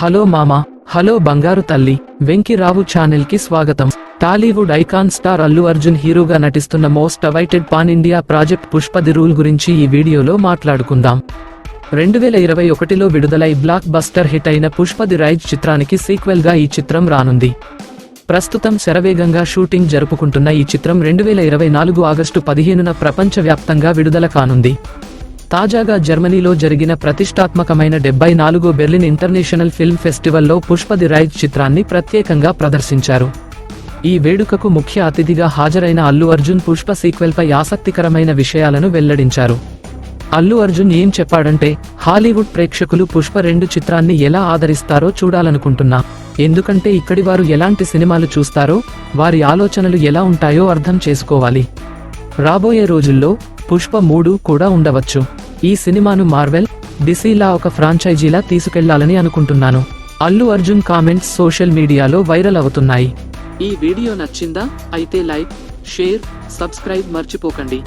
Hello మామా hello బంగారు తల్లి వెంకిరావు ఛానల్కి స్వాగతం. Tollywood icon star Allu Arjun హీరోగా నటిస్తున్న most awaited pan India project పుష్పది rule గురించి ఈ వీడియోలో మాట్లాడుకుందాం. రెండు వేల ఇరవై ఒకటిలో విడుదలై బ్లాక్ బస్టర్ హిట్ అయిన పుష్పది రైజ్ చిత్రానికి సీక్వెల్గా ఈ చిత్రం రానుంది. ప్రస్తుతం శరవేగంగా షూటింగ్ జరుపుకుంటున్న ఈ చిత్రం రెండు వేల ఇరవై నాలుగు ఆగస్టు పదిహేనున ప్రపంచవ్యాప్తంగా విడుదల కానుంది. తాజాగా జర్మనీలో జరిగిన ప్రతిష్టాత్మకమైన డెబ్బై నాలుగో బెర్లిన్ ఇంటర్నేషనల్ ఫిల్మ్ ఫెస్టివల్లో పుష్పది రైజ్ చిత్రాన్ని ప్రత్యేకంగా ప్రదర్శించారు. ఈ వేడుకకు ముఖ్య అతిథిగా హాజరైన అల్లు అర్జున్ పుష్ప సీక్వెల్పై ఆసక్తికరమైన విషయాలను వెల్లడించారు. అల్లు అర్జున్ ఏం చెప్పాడంటే హాలీవుడ్ ప్రేక్షకులు పుష్ప రెండు చిత్రాన్ని ఎలా ఆదరిస్తారో చూడాలనుకుంటున్నా. ఎందుకంటే ఇక్కడి వారు ఎలాంటి సినిమాలు చూస్తారో వారి ఆలోచనలు ఎలా ఉంటాయో అర్థం చేసుకోవాలి. రాబోయే రోజుల్లో పుష్ప మూడు కూడా ఉండవచ్చు. ఈ సినిమాను మార్వెల్ డిసీలా ఒక ఫ్రాంచైజీలా తీసుకెళ్ళాలని అనుకుంటున్నాను. అల్లు అర్జున్ కామెంట్స్ సోషల్ మీడియాలో వైరల్ అవుతున్నాయి. ఈ వీడియో నచ్చిందా? అయితే లైక్ షేర్ సబ్స్క్రైబ్ మర్చిపోకండి.